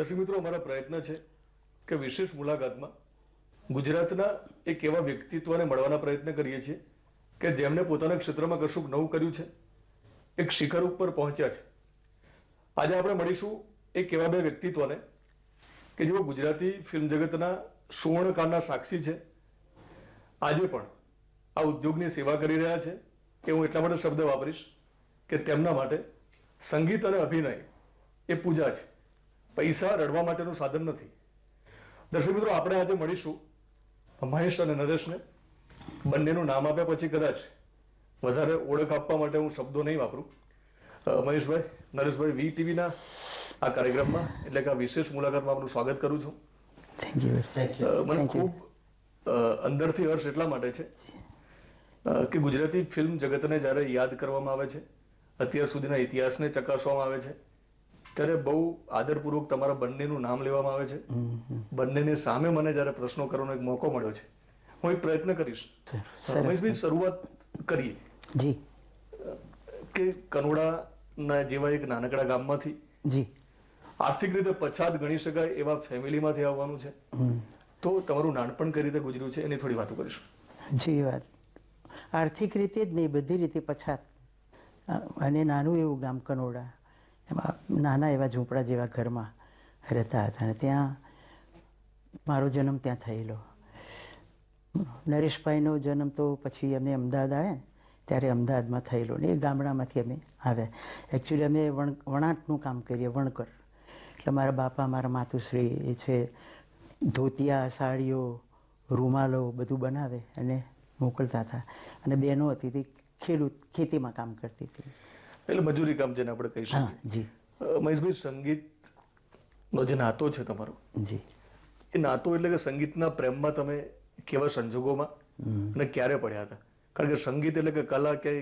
દર્શક મિત્રો, અમારો પ્રયત્ન છે કે વિશેષ મુલાકાતમાં ગુજરાતના એક એવા વ્યક્તિત્વને મળવાના પ્રયત્ન કરીએ છીએ કે જેમણે પોતાના ક્ષેત્રમાં કશુંક નવું કર્યું છે, એક શિખર ઉપર પહોંચ્યા છે. આજે આપણે મળીશું એક એવા બે વ્યક્તિત્વને કે જેઓ ગુજરાતી ફિલ્મ જગતના સુવર્ણકાળના સાક્ષી છે. આજે પણ આ ઉદ્યોગની સેવા કરી રહ્યા છે કે હું એટલા માટે શબ્દ વાપરીશ કે તેમના માટે સંગીત અને અભિનય એ પૂજા છે. પૈસા રડવા માટેનું સાધન નથી. દર્શક મિત્રો આપણે આજે મળીશું મહેશ અને નરેશને. બંનેનું નામ આપ્યા પછી કદાચ વધારે ઓળખ આપવા માટે હું શબ્દો નહીં વાપરું. મહેશભાઈ નરેશભાઈ વી ટીવીના આ કાર્યક્રમમાં એટલે કે આ વિશેષ મુલાકાતમાં આપનું સ્વાગત કરું છું. Thank you thank uh, you મને ખૂબ અંદરથી હર્ષ એટલા માટે છે કે ગુજરાતી ફિલ્મ જગતને જ્યારે યાદ કરવામાં આવે છે અત્યાર સુધીના ઇતિહાસને ચકાસવામાં આવે છે ત્યારે બહુ આદરપૂર્વક તમારા બંનેનું નામ લેવામાં આવે છે. બંનેની સામે મને જ્યારે પ્રશ્નો કરવાનો એક મોકો મળ્યો છે હું એક પ્રયત્ન કરીશ. રમેશભાઈ શરૂઆત કરીએ. જી. કે કનોડાના જેવા એક નાનકડા ગામમાંથી જી. આર્થિક રીતે પછાત ગણી શકાય એવા ફેમિલીમાંથી આવવાનું છે. તો તમારું નાનપણ કઈ રીતે ગુજર્યું છે એની થોડી વાતો કરીશું. જી વાત. આર્થિક રીતે જ નહીં બધી રીતે પછાત. અને નાનું એવું ગામ કનોડા. એમાં નાના એવા ઝૂંપડા જેવા ઘરમાં રહેતા હતા અને ત્યાં મારો જન્મ ત્યાં થયેલો. નરેશભાઈનો જન્મ તો પછી અમે અમદાવાદ આવ્યા ને, ત્યારે અમદાવાદમાં થયેલો ને એ ગામડામાંથી અમે આવ્યા. એકચ્યુઅલી અમે વણ, વણાટનું કામ કરીએ, વણકર. એટલે મારા બાપા, મારા માતુશ્રી એ છે, ધોતિયા, સાડીઓ, રૂમાલો બધું બનાવે અને મોકલતા હતા. અને બહેનો હતી તે ખેડૂત ખેતીમાં કામ કરતી હતી. એટલે મજૂરી કામ જેને આપણે કહી શકીએ. જી. મહેશભાઈ સંગીતનો જે નાતો છે તમારો જી. એ નાતો એટલે કે સંગીતના પ્રેમમાં તમે કેવા સંજોગોમાં અને ક્યારે પડ્યા હતા? કારણ કે સંગીત એટલે કે કલા કે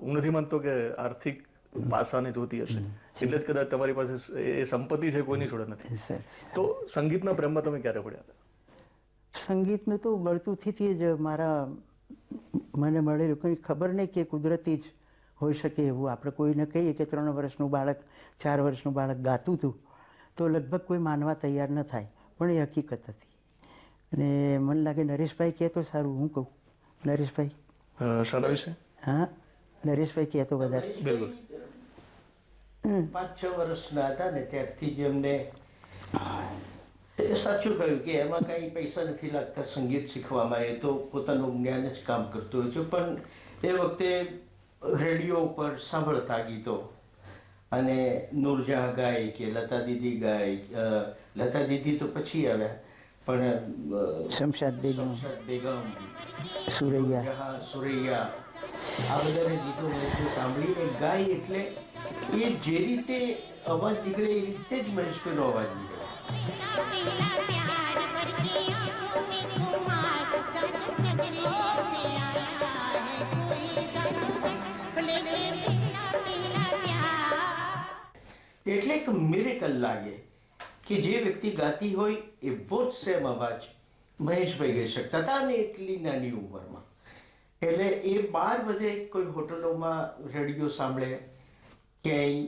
હું નથી માનતો કે આર્થિક પાસાને જોતી હશે. એટલે જ કદાચ તમારી પાસે એ સંપત્તિ છે કોઈની જોડે નથી. તો સંગીતના પ્રેમમાં તમે ક્યારે પડ્યા હતા? સંગીતનું તો ગળતુંથી જ મારા મને મળેલું. કંઈ ખબર નહીં કે કુદરતી જ હોઈ શકે એવું. આપણે કોઈને કહીએ કે ત્રણ વર્ષનું બાળક ચાર વર્ષનું બાળક ગાતું હતું તો લગભગ કોઈ માનવા તૈયાર ન થાય. પણ એ હકીકત હતી. અને મને લાગે નરેશભાઈ કહે તો સારું હું કહું. નરેશભાઈ? શાના વિશે? હા? નરેશભાઈ કહે તો વધારે. બિલકુલ. હમ. પાંચ છ વર્ષના હતા ને ત્યારથી જ એમને એ સાચું કહ્યું કે એમાં કઈ પૈસા નથી લાગતા સંગીત શીખવામાં. એ તો પોતાનું જ્ઞાન જ કામ કરતો હોય છે પણ એ વખતે રેડિયો ઉપર સાંભળતા ગીતો. અને નૂરજહાં ગાય કે લતા દીદી ગાય લતા દીદી તો પછી આવ્યા પણ શમશાદ બેગમ. બેગમ સુરૈયા. સુરૈયા. આ બધાને ગીતો સાંભળીને ગાય એટલે એ જે રીતે અવાજ નીકળે એ રીતે જ મહેશભાઈનો અવાજ નીકળે. એક મિરેકલ લાગે કે જે વ્યક્તિ ગાતી હોય એવો જ સેમ અવાજ મહેશભાઈ ગઈ શકતા હતા અને એટલી નાની ઉંમરમાં. એટલે એ બાર બધે કોઈ હોટલોમાં રેડિયો સાંભળે ક્યાંય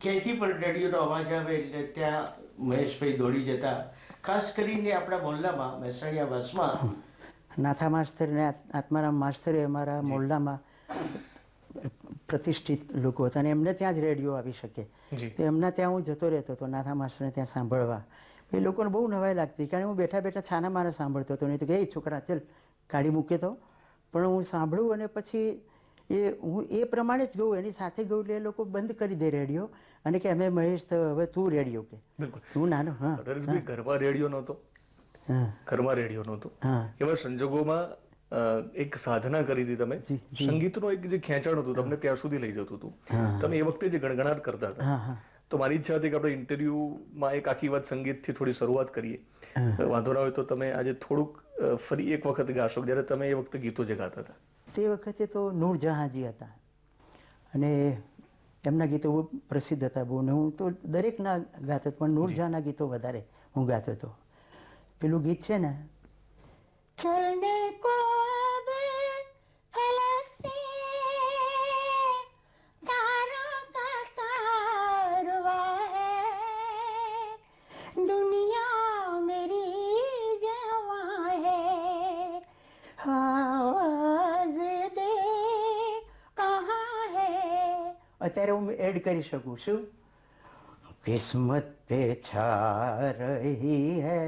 ક્યાંયથી પણ રેડિયોનો અવાજ આવે એટલે ત્યાં મહેશભાઈ દોડી જતા. ખાસ કરીને આપણા મોહલ્લામાં મહેસાણીયા વાસમાં. નાથા માસ્તર ને આત્મારામ માસ્તરે અમારા મોહલ્લામાં પ્રતિષ્ઠિત લોકો હતા અને એમને ત્યાં જ રેડિયો આવી શકે. તો એમના ત્યાં હું જતો રહેતો હતો નાથા માસ્ટરને ત્યાં સાંભળવા. એ લોકોને બહુ નવાઈ લાગતી કારણ કે હું બેઠા બેઠા છાના મારા સાંભળતો હતો. નહીં તો કે એ છોકરા ચલ કાઢી મૂકે તો. પણ હું સાંભળું અને પછી એ હું એ પ્રમાણે જ ગઉં. એની સાથે ગઉં એટલે એ લોકો બંધ કરી દે રેડિયો અને કે અમે મહેશ તો હવે તું રેડિયો કે. તું નાનો હા. ઘરમાં રેડિયો નહોતો. હા. ઘરમાં રેડિયો નહોતો. હા. એવા સંજોગોમાં એક સાધના કરી હતી તમે. જી. એક જે ખેંચાણ હતું તમને ત્યાં સુધી લઈ જતું હતું. તમે એ વખતે જે ગણગણાટ કરતા હતા. તો મારી ઈચ્છા હતી કે આપણે ઇન્ટરવ્યુમાં એક આખી વાત સંગીતથી થોડી શરૂઆત કરીએ. વાંધો ના હોય તો તમે આજે થોડુંક ફરી એક વખત ગાશો જ્યારે તમે એ વખતે ગીતો જે ગાતા હતા. તે વખતે તો નૂરજહાંજી હતા. અને એમના ગીતો બહુ પ્રસિદ્ધ હતા બહુ ને હું તો દરેકના ગાતો પણ નૂરજહાંના ગીતો વધારે હું ગાતો હતો. પેલું ગીત છે ને छोड़ने को है। दुनिया मेरी जवा है। आवाज़ અત્યારે હું એડ કરી શકું છું. किस्मत पे छा रही है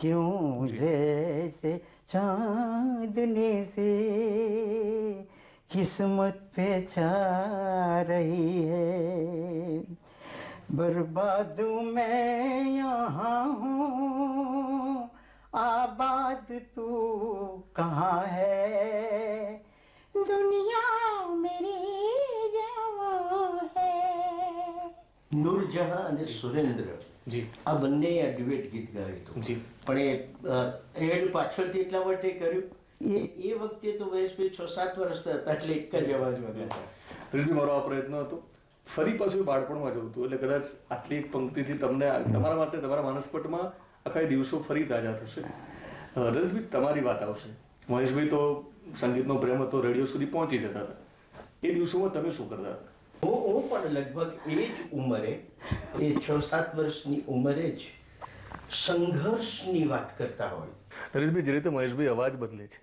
क्यों जैसे चांदनी से किस्मत पे छा रही है? बर्बाद मैं यहाँ हूँ आबाद तू कहाँ है? दुनिया मेरी जवा है। नूरजहां सुरेंद्र જી. આ બંને આ ડ્યુએટ ગીત ગાયું હતું. જી. પણ એ એડ પાછળથી એટલા માટે કર્યું એ- એ વખતે તો મહેશભાઈ છ સાત વર્ષ હતા એટલે એક જ અવાજમાં ગાતા રીઝવી મારો આ પ્રયત્ન હતો. ફરી પાછું બાળપણમાં જવું હતું એટલે કદાચ આટલી એક પંક્તિથી તમને તમારા માટે તમારા માનસપટમાં આખા દિવસો ફરી તાજા થશે. રજભી તમારી વાત આવશે. મહેશભાઈ તો સંગીતનો પ્રેમ હતો રેડિયો સુધી પહોંચી જતા હતા. એ દિવસોમાં તમે શું કરતા હતા? પણ લગભગ એ જ ઉંમરે, એ છ સાત વર્ષની ઉંમરે જ સંઘર્ષની વાત કરતા હોય. નરેશભાઈ, જે રીતે મહેશભાઈ અવાજ બદલે છે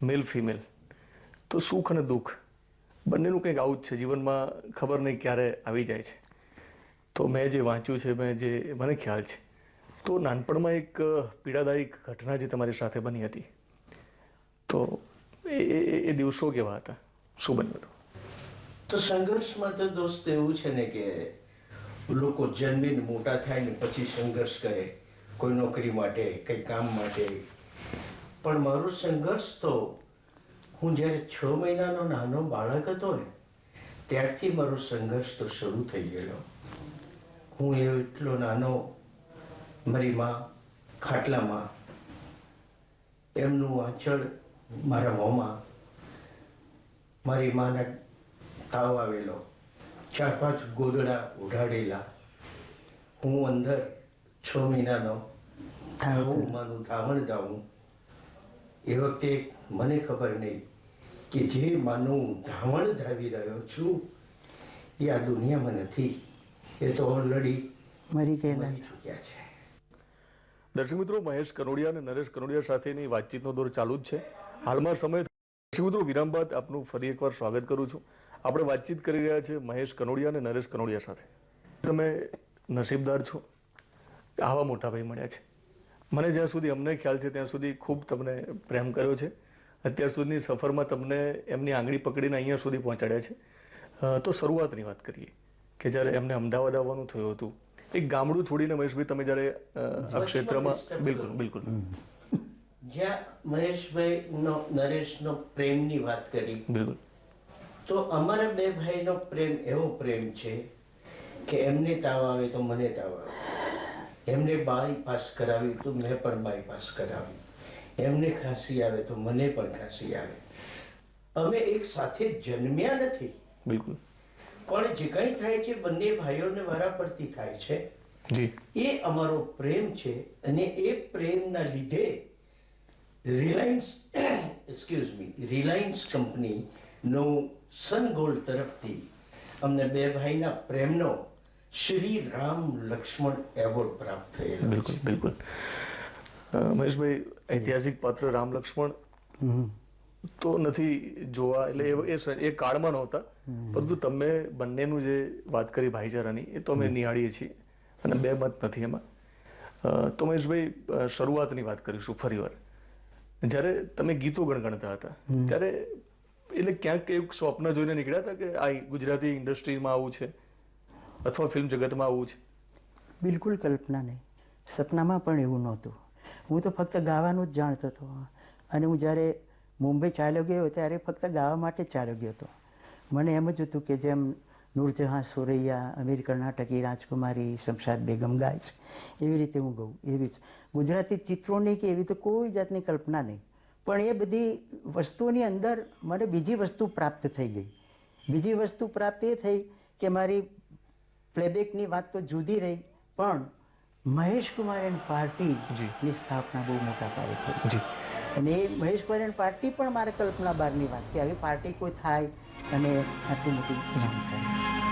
મેલ ફિમેલ તો સુખ અને દુઃખ બંનેનું કંઈક આવું જ છે, જીવનમાં ખબર નહીં ક્યારે આવી જાય છે. તો મેં જે વાંચ્યું છે, મેં જે, મને ખ્યાલ છે, તો નાનપણમાં એક પીડાદાયક ઘટના જે તમારી સાથે બની હતી, તો એ દિવસો કેવા હતા? શું બન્યું હતું? તો સંઘર્ષમાં તો દોસ્ત એવું છે ને કે લોકો જન્મીને મોટા થાય ને પછી સંઘર્ષ કરે, કોઈ નોકરી માટે, કઈ કામ માટે. પણ મારો સંઘર્ષ તો હું જ્યારે છ મહિનાનો નાનો બાળક હતો ને, ત્યારથી મારો સંઘર્ષ તો શરૂ થઈ ગયેલો. હું એટલો નાનો મારી માં ખાટલામાં, એમનું આંચળ મારા મોંમાં, મારી માના તાવ આવેલો. ચાર પાંચ ગોદડા ઉઢાડેલા. હું અંદર છ મહિનાનો ઉમાનું ધાવણ ધાવું એ વખતે મને ખબર નહીં કે જે માનું ધાવણ ધાવી રહ્યો છું એ આ દુનિયામાં નથી. એ તો ઓલરેડી મરી ગયેલા ચૂક્યા છે. દર્શક મિત્રો મહેશ કનોડિયા અને નરેશ કનોડિયા સાથેની વાતચીતનો દોર ચાલુ જ છે. હાલમાં સમય દર્શક મિત્રો વિરામ બાદ આપનું ફરી એકવાર સ્વાગત કરું છું. આપણે વાતચીત કરી રહ્યા છે મહેશ કનોડિયા અને નરેશ કનોડિયા સાથે. તમે નસીબદાર છો. આવા મોટા ભાઈ મળ્યા છે. મને જ્યાં સુધી અમને ખ્યાલ છે ત્યાં સુધી ખૂબ તમને પ્રેમ કર્યો છે. અત્યાર સુધીની સફરમાં તમને એમની આંગળી પકડીને અહીંયા સુધી પહોંચાડ્યા છે. તો શરૂઆતની વાત કરીએ કે જ્યારે એમને અમદાવાદ આવવાનું થયું હતું. એક ગામડું છોડીને મહેશભાઈ તમે જ્યારે આ ક્ષેત્રમાં બિલકુલ બિલકુલ. જ્યાં મહેશભાઈ નો નરેશનો પ્રેમની વાત કરી. બિલકુલ. તો અમારા બે ભાઈનો પ્રેમ એવો પ્રેમ છે કે એમને તાવ આવે તો મને તાવ આવે. એમને બાયપાસ કરાવી તો મેં પણ બાયપાસ કરાવી એમને ખાંસી આવે તો મને પણ ખાંસી આવે. અમે એક સાથે જન્મ્યા નથી. બિલકુલ. પણ જે કંઈ થાય છે બંને ભાઈઓને વારાફરતી થાય છે. જી. એ અમારો પ્રેમ છે અને એ પ્રેમના લીધે Reliance excuse me Reliance company નો સનગોલ તરફથી અમને બે ભાઈના પ્રેમનો શ્રી રામ લક્ષ્મણ એવોર્ડ પ્રાપ્ત થયેલો બિલકુલ બિલકુલ. મહેશભાઈ ઐતિહાસિક પાત્ર રામ લક્ષ્મણ તો નથી જોવા એટલે એ- એ કાળમાં નહોતા. પરંતુ તમે બંનેનું જે વાત કરી ભાઈચારાની એ તો અમે નિહાળીએ છીએ. અને બે મત નથી એમાં. તો મહેશભાઈ શરૂઆતની વાત કરીશું ફરીવાર. જ્યારે તમે ગીતો ગણગણતા હતા ત્યારે એટલે ક્યાંક એક સ્વપ્ન જોઈને નીકળ્યા હતા કે આ ગુજરાતી ઇન્ડસ્ટ્રીમાં આવું છે અથવા ફિલ્મ જગતમાં આવું છે? બિલકુલ કલ્પના નહીં. સપનામાં પણ એવું નહોતું. હું તો ફક્ત ગાવાનું જ જાણતો હતો. અને હું જ્યારે મુંબઈ ચાલ્યો ગયો ત્યારે ફક્ત ગાવા માટે ચાલ્યો ગયો હતો. મને એમ જ હતું કે જેમ નૂરજહાં, સુરૈયા, અમીર કર્ણાટકી, રાજકુમારી, શમશાદ બેગમ ગાય છે. એવી રીતે હું ગઉં. એવી જ ગુજરાતી ચિત્રોની કે એવી તો કોઈ જાતની કલ્પના નહીં. પણ એ બધી વસ્તુઓની અંદર મને બીજી વસ્તુ પ્રાપ્ત થઈ ગઈ. બીજી વસ્તુ પ્રાપ્ત એ થઈ કે મારી પ્લેબેકની વાત તો જુદી રહી પણ મહેશ કુમાર એન્ડ પાર્ટી જી. સ્થાપના બહુ મોટા પાયે થઈ. જી. અને એ મહેશ કુમાર એન્ડ પાર્ટી પણ મારે કલ્પના બહારની વાત કે આવી પાર્ટી કોઈ થાય અને આટલી મોટી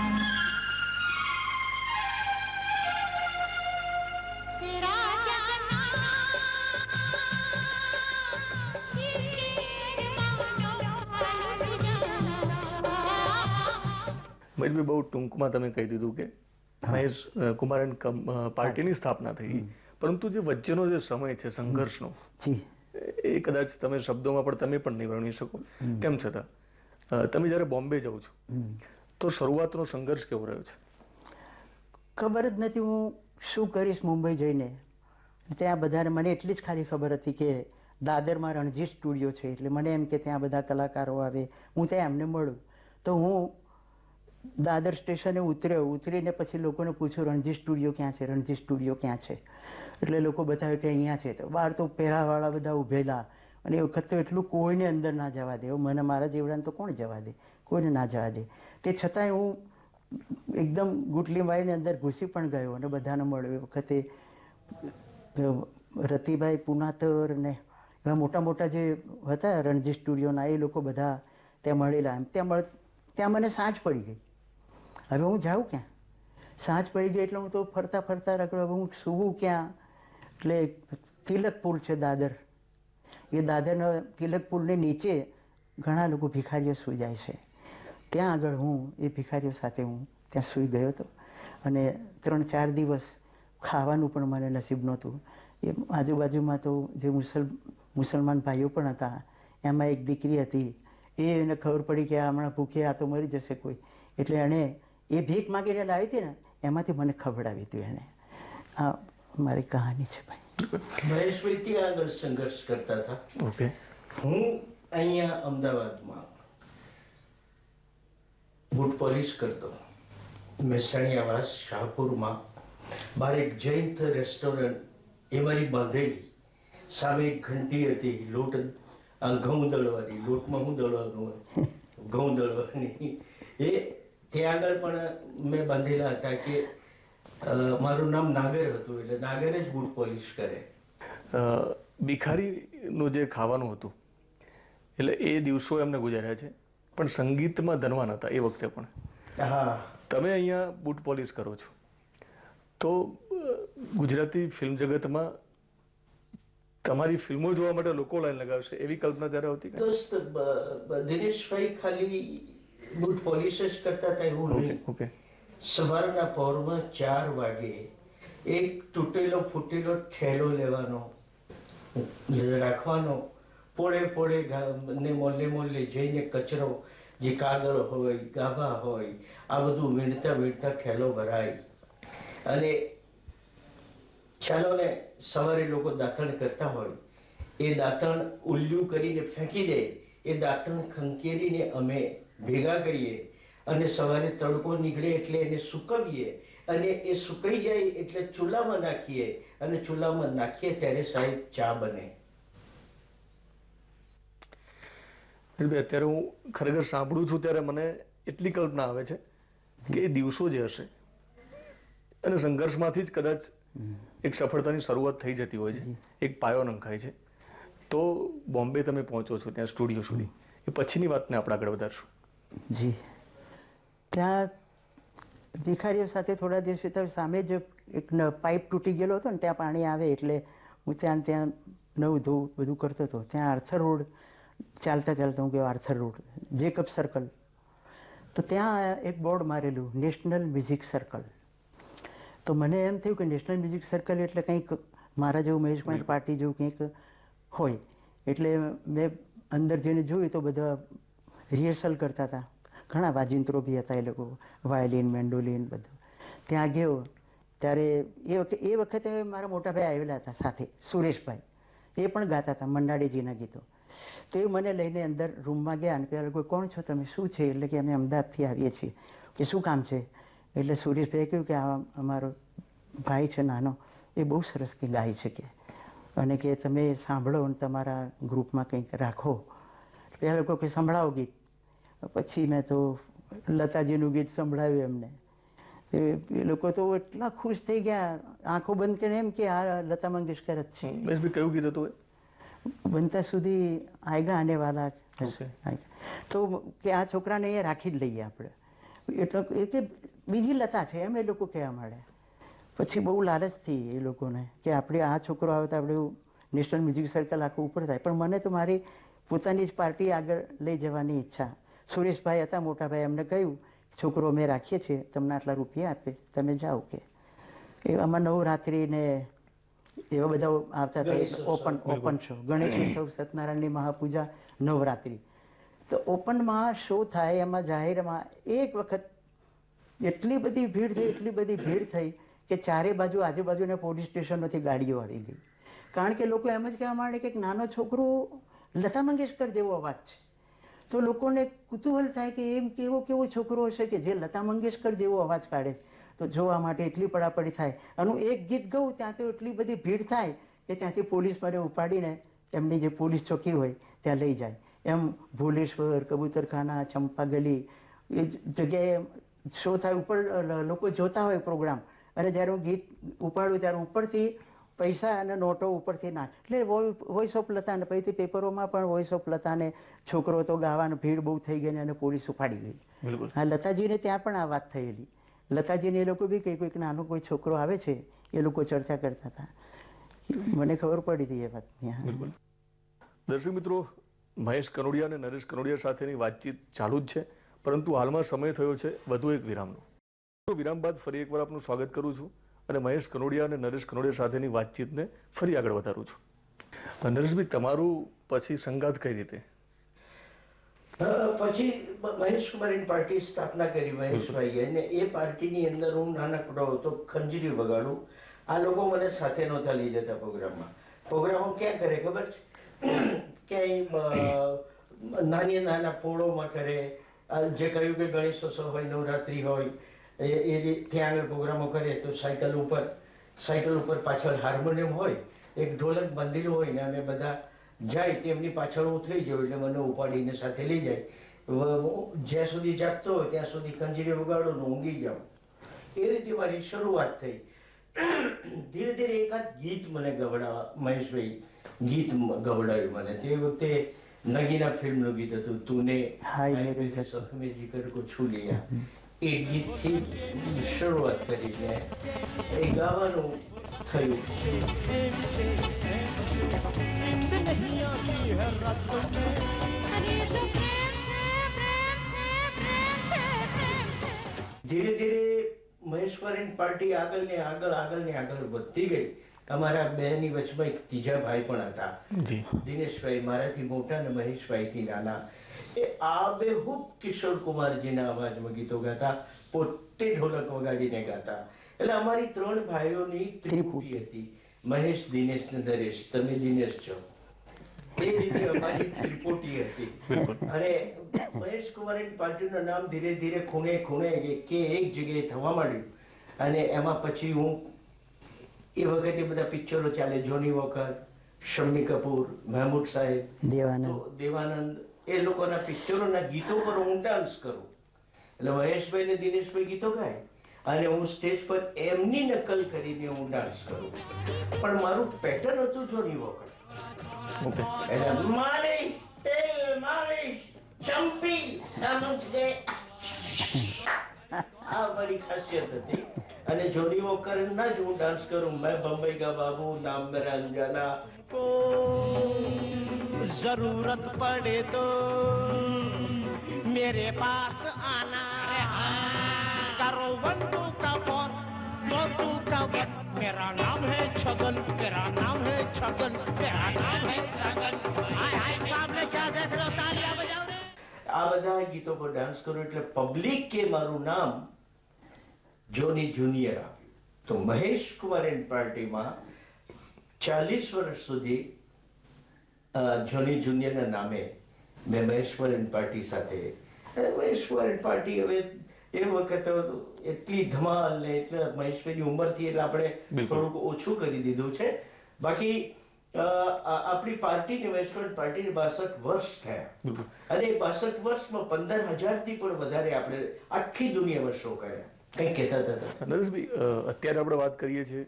ઇટ બહુ ટૂંકમાં તમે કહી દીધું કે મહેશ કુમારન પાર્ટીની સ્થાપના થઈ. પરંતુ જે વચ્ચેનો જે સમય છે સંઘર્ષનો એ કદાચ તમે શબ્દોમાં પણ તમે પણ નહીં વર્ણી શકો. તેમ છતાં તમે જ્યારે બોમ્બે જાઓ છો તો શરૂઆતનો સંઘર્ષ કેવો રહ્યો છે? ખબર જ નથી હું શું કરીશ મુંબઈ જઈને. ત્યાં બધાને મને એટલી જ ખાલી ખબર હતી કે દાદરમાં રણજીત સ્ટુડિયો છે એટલે મને એમ કે ત્યાં બધા કલાકારો આવે. હું ત્યાં એમને મળું. તો હું દાદર સ્ટેશને ઉતર્યો. ઉતરીને પછી લોકોને પૂછ્યું, રણજી સ્ટુડિયો ક્યાં છે? રણજી સ્ટુડિયો ક્યાં છે? એટલે લોકો બતાવે કે અહીંયા છે તો. બહાર તો પહેરાવાળા બધા ઉભેલા અને એ વખત તો એટલું કોઈને અંદર ના જવા દે. મને મારા જેવડાને તો કોણ જવા દે? કોઈને ના જવા દે. તે છતાંય હું એકદમ ગુટલી મારીને અંદર ઘૂસી પણ ગયો અને બધાને મળ્યો. એ વખતે રતિભાઈ પુનાતર ને એવા મોટા મોટા જે હતા રણજી સ્ટુડિયોના, એ લોકો બધા ત્યાં મળેલા. એમ, ત્યાં ત્યાં મને સાંજ પડી ગઈ. હવે હું જાઉં ક્યાં? સાંજ પડી ગઈ એટલે હું તો ફરતા ફરતા રગડો હવે હું સૂવું ક્યાં? એટલે તિલક પુલ છે દાદર. એ દાદરના તિલક પુલની નીચે ઘણા લોકો ભિખારીઓ સૂઈ જાય છે. ત્યાં આગળ હું? એ ભિખારીઓ સાથે હું ત્યાં સૂઈ ગયો હતો. અને ત્રણ ચાર દિવસ ખાવાનું પણ મને નસીબ નહોતું. એ આજુબાજુમાં તો જે મુસલ, મુસલમાન ભાઈઓ પણ હતા, એમાં એક દીકરી હતી. એ એને ખબર પડી કે આ હમણાં ભૂખે આ તો મરી જશે કોઈ. એટલે એણે એ ભીખ માગી રહેલા આવી હતી ને એમાંથી મને ખવડાવી હતી એને. આ મારી કહાની છે ભાઈ. મહેશભાઈ ત્યાં આગળ સંઘર્ષ કરતા હતા. ઓકે. હું અહીંયા અમદાવાદમાં બૂટ પોલિશ કરતો. મહેસાણીયાવાસ શાહપુરમાં બહાર એક જૈન રેસ્ટોરન્ટ એ મારી બાંધેલી. સામે એક ઘંટી હતી લોટ. આ ઘઉં દળવાની લોટમાં હું દળવાનું હોય. ઘઉં દળવાની. એ ત્યાં આગળ પણ મેં બાંધેલા હતા કે મારું નામ નાગર હતું એટલે નાગર જ બૂટ પોલિશ કરે. ભિખારીનું જે ખાવાનું હતું એટલે એ દિવસો એમને ગુજાર્યા છે પણ સંગીતમાં ધનવાન હતા એ વખતે પણ. હા. તમે અહીંયા બૂટ પોલિશ કરો છો. તો ગુજરાતી ફિલ્મ જગતમાં તમારી ફિલ્મો જોવા માટે લોકો લાઈન લગાવશે એવી કલ્પના ત્યારે બ- દિનેશભાઈ ખાલી બૂટ પોલિશ જ કરતા હતા એવું નહીં. સવારના પહોરમાં ચાર વાગે એક તૂટેલો ફૂટેલો ઠેલો લેવાનો રાખવાનો. પોળે પોળે ને મોલે મોલે જઈને કચરો જે કાગળ હોય ગાભા હોય આ બધું વીણતા વીણતા ઠેલો ભરાય. અને ચાલો ને સવારે લોકો દાંતણ કરતા હોય. એ દાંતણ ઉલ્લું કરીને ફેંકી દે. એ દાંતણ ખંકેરીને અમે ભેગા કરીએ અને સવારે તડકો નીકળે એટલે એને સુકવીએ અને એ સુકાઈ જાય એટલે ચૂલામાં નાખીએ અને ચૂલામાં નાખીએ ત્યારે સાહેબ ચા બને. અત્યારે હું ખરેખર સાંભળું છું ત્યારે મને એટલી કલ્પના આવે છે કે એ દિવસો જે હશે. અને સંઘર્ષમાંથી જ કદાચ એક સફળતાની શરૂઆત થઈ જતી હોય છે. એક પાયો નંખાય છે. તો બોમ્બે તમે પહોંચો છો ત્યાં સ્ટુડિયો સુધી. એ પછીની વાતને આપણે આગળ વધારશું. જી. ત્યાં ભિખારીઓ સાથે થોડા દિવસ તો સામે જ એક પાઇપ તૂટી ગયેલો હતો ને ત્યાં પાણી આવે એટલે હું ત્યાં ત્યાં નવું ધોવું બધું કરતો હતો. ત્યાં આર્થર રોડ ચાલતા ચાલતા હું ગયો આર્થર રોડ જેકબ સર્કલ. તો ત્યાં એક બોર્ડ મારેલું નેશનલ મ્યુઝિક સર્કલ. તો મને એમ થયું કે નેશનલ મ્યુઝિક સર્કલ એટલે કંઈક મારા જેવું મહેશ કુમાર પાર્ટી જેવું કંઈક હોય. એટલે મેં અંદર જઈને જોયું તો બધા રિહર્સલ કરતા હતા. ઘણા વાજિંત્રો બી હતા એ લોકો. વાયોલિન, મેન્ડોલિન બધું. ત્યાં ગયો. ત્યારે એ વખતે એ વખતે મારા મોટા ભાઈ આવેલા હતા સાથે, સુરેશભાઈ. એ પણ ગાતા હતા મંડાડીજીના ગીતો. તો એ મને લઈને અંદર રૂમમાં ગયા અને પેલા લોકો, કોણ છો તમે? શું છે? એટલે કે અમે અમદાવાદથી આવીએ છીએ. કે, શું કામ છે? એટલે સુરેશભાઈએ કહ્યું કે, આ અમારો ભાઈ છે નાનો. એ બહુ સરસ કે ગાય છે કે. અને કે, તમે સાંભળો અને તમારા ગ્રુપમાં કંઈક રાખો. પેલા લોકો કે સંભળાવો ગીત. પછી મેં તો લતાજીનું ગીત સંભળાવ્યું એમને. એ એ લોકો તો એટલા ખુશ થઈ ગયા. આંખો બંધ કરીને એમ કે આ લતા મંગેશકર જ છે. કયું ગીત હતું બનતા સુધી આયગા આને વાલા. તો કે આ છોકરાને અહીંયા રાખી જ લઈએ આપણે. એટલે એ કે બીજી લતા છે એમ એ લોકો કહેવા માંડે. પછી બહુ લાલચ થઈ એ લોકોને કે આપણે આ છોકરો આવે તો આપણે નેશનલ મ્યુઝિક સર્કલ આખું ઉપર થાય. પણ મને તો મારી પોતાની જ પાર્ટી આગળ લઈ જવાની ઈચ્છા. સુરેશભાઈ હતા મોટાભાઈ એમને કહ્યું છોકરો અમે રાખીએ છીએ તમને આટલા રૂપિયા આપે તમે જાઓ કે. એ આમાં નવરાત્રિ ને એવા બધા આવતા હતા ઓપન ઓપન શો ગણેશ ઉત્સવ સત્યનારાયણની મહાપૂજા નવરાત્રિ. તો ઓપનમાં શો થાય એમાં જાહેરમાં એક વખત એટલી બધી ભીડ થઈ એટલી બધી ભીડ થઈ કે ચારે બાજુ આજુબાજુના પોલીસ સ્ટેશનોથી ગાડીઓ આવી ગઈ. કારણ કે લોકો એમ જ કહેવા માંડે કે નાનો છોકરો લતા મંગેશકર જેવો અવાજ છે. તો લોકોને કુતૂહલ થાય કે એમ કેવો કેવો છોકરો હશે કે જે લતા મંગેશકર જેવો અવાજ કાઢે છે. તો જોવા માટે એટલી પડાપડી થાય. અને એક ગીત ગઉં ત્યાં તો એટલી બધી ભીડ થાય કે ત્યાંથી પોલીસ મને ઉપાડીને એમની જે પોલીસ ચોકી હોય ત્યાં લઈ જાય. એમ ભુલેશ્વર, કબૂતરખાના ચંપા ગલી એ જગ્યાએ શો થાય. ઉપર લોકો જોતા હોય પ્રોગ્રામ. અને જ્યારે હું ગીત ઉપાડું ત્યારે ઉપરથી પૈસા અને નોટો ઉપરથી ના. એટલે વોઇસ ઓફ લતા અને પછી પેપરોમાં પણ વોઇસ ઓફ લતાને છોકરો તો ગાવાનો ભીડ બહુ થઈ ગઈ ને અને પોલીસ ઉપાડી ગઈ. બિલકુલ. હા લતાજીને ત્યાં પણ આ વાત થયેલી. લતાજીને એ લોકો બી કંઈ કોઈક નાનો કોઈ છોકરો આવે છે એ લોકો ચર્ચા કરતા હતા. મને ખબર પડી હતી એ વાતની. બિલકુલ. દર્શક મિત્રો મહેશ કનોડિયા અને નરેશ કનોડિયા સાથેની વાતચીત ચાલુ જ છે પરંતુ હાલમાં સમય થયો છે વધુ એક વિરામનો. વિરામ બાદ ફરી એકવાર આપનું સ્વાગત કરું છું. અને મહેશ કનોડિયા અને નરેશ કનોડિયા સાથેની વાતચીતને ફરી આગળ વધારું છું. નરેશભાઈ, તમારું પછી સંગાત કઈ રીતે? પછી મ- મહેશ કુમારની પાર્ટી સ્થાપના કરી મહેશભાઈએ અને એ પાર્ટીની અંદર હું નાનકડો હતો, ખંજરી વગાડું. આ લોકો મને સાથે નહોતા લઈ જતા પ્રોગ્રામમાં. પ્રોગ્રામો ક્યાં કરે ખબર છે? ક્યાંય નાની નાના પોળોમાં કરે. જે કહ્યું કે ગણેશોત્સવ હોય, નવરાત્રિ હોય એ એ ત્યાં આગળ પ્રોગ્રામો કરીએ તો સાયકલ ઉપર સાયકલ ઉપર પાછળ હાર્મોનિયમ હોય એક ઢોલક બાંધેલું હોય ને અમે બધા જાય તેમની પાછળ હું થઈ જાઉં એટલે મને ઉપાડીને સાથે લઈ જાય. જ્યાં સુધી જાગતો હોય ત્યાં સુધી ખંજીરી વગાડું ને ઊંઘી જાઉં. એ રીતે મારી શરૂઆત થઈ. ધીરે ધીરે એકાદ ગીત મને ગવડાવા મહેશભાઈ ગીત ગવડાવ્યું મને. તે વખતે નગીના ફિલ્મનું ગીત હતું તુને હાય મેરે મેરે ઝખમ. સખ કો છુ લિયા. એ શરૂઆત કરી છે. એ ગાવાનું થયું. ધીરે ધીરે મહેશ્વરીન પાર્ટી આગળ ને આગળ આગળ ને આગળ વધતી ગઈ. અમારા બે ની વચમાં એક ત્રીજા ભાઈ પણ હતા. દિનેશભાઈ મારાથી મોટા ને મહેશભાઈ થી નાના. એ આબેહૂબ કિશોર કુમારજીના અવાજમાં ગીતો ગાતા પોતે ઢોલક વગાડીને ગાતા. એટલે અમારી ત્રણ ભાઈઓની ત્રિપુટી હતી. મહેશ દિનેશ ને દરેશ તમે દિનેશ છો. એ રીતે અમારી ત્રિપુટી હતી. અને મહેશ કુમાર પાર્ટીનું નામ ધીરે ધીરે ખૂણે ખૂણે કે એક જગ્યાએ થવા માંડ્યું. અને એમાં પછી હું એ વખતે બધા પિક્ચરો ચાલે. જોની વોકર શમ્મી કપૂર મહેમૂદ સાહેબ દેવાનંદ. દેવાનંદ એ લોકોના પિક્ચરોના ગીતો પર હું ડાન્સ કરું. એટલે મહેશભાઈ ને દિનેશભાઈ ગીતો ગાય. અને હું સ્ટેજ પર એમની નકલ કરીને હું ડાન્સ કરું. પણ મારું પેટર્ન હતું જોની વોકર ઓકે એટલે માલિશ તેલ માલિશ ચંપી સમજ. ગए આ મારી ખાસિયત હતી. અને જોડી વોકર ના જ હું ડાન્સ કરું મેં બંબઈ કા બાબુ નામ મેરા અંજાના जरूरत पड़े तो मेरे पास आना करो वन टू का फोर फोर टू का वन मेरा नाम है छगन मेरा नाम है छगन मेरा नाम है छगन हाय हाय सामने क्या देख रहे हो तालियां बजाओ रे આ બધા ગીતો પર ડાન્સ કરું એટલે પબ્લિક કે મારું નામ જોની જુનિયર આપ્યું તો મહેશ કુમાર એન્ડ પાર્ટીમાં ચાલીસ વર્ષ સુધી જોની જુનિયરના નામે મેં મહેશ કુમાર એન્ડ પાર્ટી સાથે મહેશ કુમાર એન્ડ પાર્ટી હવે એ વખતે એટલી ધમાલ ને એટલે મહેશભાઈની ઉંમરથી એટલે આપણે થોડુંક ઓછું કરી દીધું છે. બાકી આપણી પાર્ટીને મહેશ કુમાર પાર્ટીને બાસઠ વર્ષ થયા. અને એ બાસઠ વર્ષમાં પંદર હજારથી પણ વધારે આપણે આખી દુનિયામાં શો કર્યા. કંઈ કહેતા હતા નરેશભાઈ અત્યારે આપણે વાત કરીએ છીએ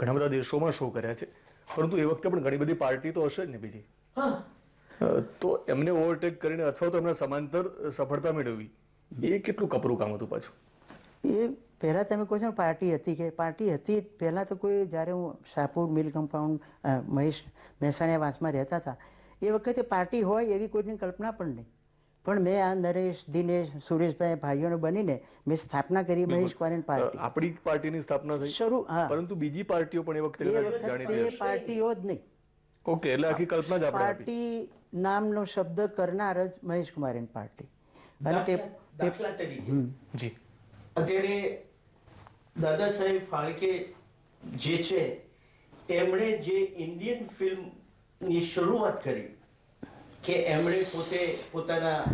ઘણા બધા દેશોમાં શો કર્યા છે પરંતુ એ વખતે પણ ઘણી બધી પાર્ટી તો હશે જ ને બીજી. હા. તો એમને ઓવરટેક કરીને અથવા તો એમને સમાંતર સફળતા મેળવવી એ કેટલું કપરું કામ હતું પાછું? એ પહેલાં તમે કહો છો ને પાર્ટી હતી કે પાર્ટી હતી પહેલાં તો કોઈ જ્યારે હું શાહપુર મિલ કમ્પાઉન્ડ મહેશ મહેસાણા વાસમાં રહેતા હતા એ વખતે પાર્ટી હોય એવી કોઈની કલ્પના પણ નહીં. પણ મેં આ નરેશ દિનેશ સુરેશભાઈ ભાઈઓને બનીને મેં સ્થાપના કરી મહેશ કોરેન પાર્ટી. આપણી પાર્ટીની સ્થાપના થઈ. શરૂ હા. પરંતુ બીજી પાર્ટીઓ પણ એ વખતે એ પાર્ટીઓ જ નહીં. ઓકે એટલે આખી કલ્પના જ આપણે પાર્ટી નામનો શબ્દ કરનાર જ મહેશ કુમારની પાર્ટી. અને તે દાખલા તરીકે. જી. અત્યારે દાદા સાહેબ ફાળકે જે છે એમણે જે ઇન્ડિયન ફિલ્મની શરૂઆત કરી કે એમણે પોતે પોતાના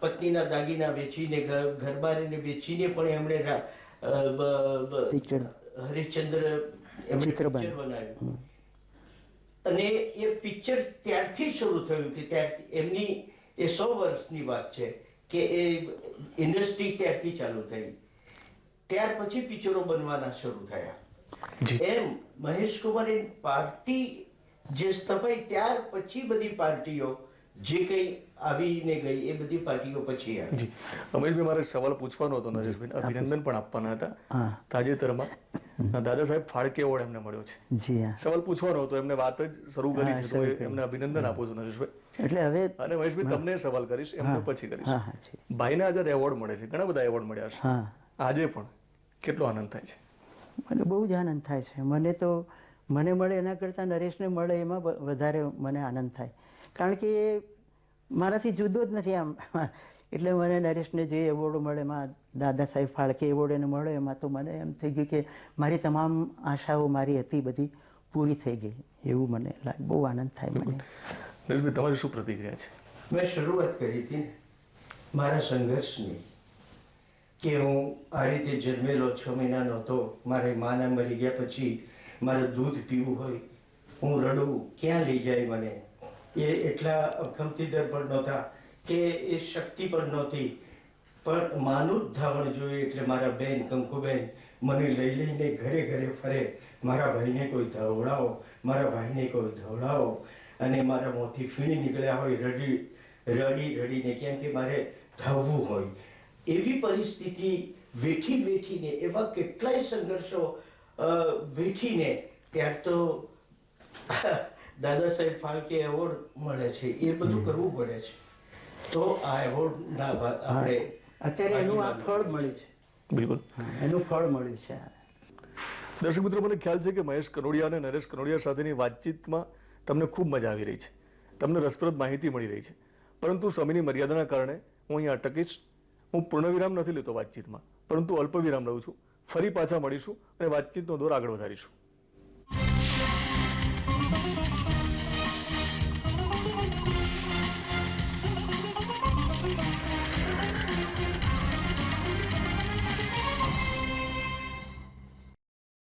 પત્નીના દાગીના વેચીને ઘરબારીને વેચીને પણ એમણે. હરિશ્ચંદ્ર એમણે ચિત્ર બનાવ્યું. બનાવ્યું. અને એ પિક્ચર ત્યારથી શરૂ થયું કે ત્યાર એમની એ સો વર્ષની વાત છે કે એ ઇન્ડસ્ટ્રી ત્યારથી ચાલુ થઈ. ત્યાર પછી પિક્ચરો બનવાના શરૂ થયા. એમ મહેશ કુમારની પાર્ટી જે સ્થપાઈ ત્યાર પછી બધી પાર્ટીઓ જે કઈ આવીને ગઈ એ બધી પાર્ટીઓ પછી આવી. અમરેશભાઈ મારે સવાલ પૂછવાનો હતો નરેશભાઈ અભિનંદન પણ આપવાના હતા. તાજેતરમાં દાદા સાહેબ ફાળકે એવોર્ડ એમને મળ્યો છે. જી હા. સવાલ પૂછવાનો હતો એમને વાત જ શરૂ કરી છે તો. એમને અભિનંદન આપું છું નરેશભાઈ. એટલે હવે અને મહેશભાઈ તમને સવાલ કરીશ એમને પછી કરીશ. હા હા ભાઈને આજે એવોર્ડ મળે છે ઘણા બધા એવોર્ડ મળ્યા છે. આજે પણ કેટલો આનંદ થાય છે? મને બહુ જ આનંદ થાય છે. મને તો મને મળે એના કરતાં નરેશને મળે એમાં વધારે મને આનંદ થાય. કારણ કે એ મારાથી જુદો જ નથી આમ. એટલે મને નરેશને જે એવોર્ડ મળે એમાં દાદા સાહેબ ફાળકે એવોર્ડ એને મળ્યો એમાં તો મને એમ થઈ ગયું કે મારી તમામ આશાઓ મારી હતી બધી પૂરી થઈ ગઈ. એવું મને લાગે બહુ આનંદ થાય મને. તમારી શું પ્રતિક્રિયા છે? મેં શરૂઆત કરી હતી મારા સંઘર્ષની કે હું આ રીતે જન્મેલો છ મહિનાનો હતો મારે માના મરી ગયા પછી મારે દૂધ પીવું હોય, હું રડું ક્યાં લઈ જાય મને? એ એટલા ખમતીદર પણ નહોતા કે એ શક્તિ પણ નહોતી. પણ માનું ધાવણ જોઈએ એટલે મારા બેન, કંકુબેન મને લઈ લઈને ઘરે ઘરે ફરે. મારા ભાઈને કોઈ ધવડાવો, મારા ભાઈને કોઈ ધવડાવો. અને મારા મોંથી ફીણી નીકળ્યા હોય, રડી રડી, રડીને કેમ કે મારે ધાવવું હોય. એવી પરિસ્થિતિ વેઠી વેઠીને એવા કેટલાય સંઘર્ષો અ, વેઠીને ત્યાર તો દાદા સાહેબ ફાળકે એવોર્ડ મળે છે. એ બધું કરવું પડે છે. તો આ એવોર્ડ ના આપણે અત્યારે એનું આ ફળ મળ્યું છે. બિલકુલ. એનું ફળ મળ્યું છે. દર્શક મિત્રો મને ખ્યાલ છે કે મહેશ કનોડિયા અને નરેશ કનોડિયા સાથેની વાતચીતમાં તમને ખૂબ મજા આવી રહી છે. તમને રસપ્રદ માહિતી મળી રહી છે. પરંતુ સમયની મર્યાદાના કારણે હું અહીં અટકીશ. હું પૂર્ણવિરામ નથી લેતો વાતચીતમાં. પરંતુ અલ્પ વિરામ લઉં છું. ફરી પાછા મળીશું અને વાતચીતનો દોર આગળ વધારીશું.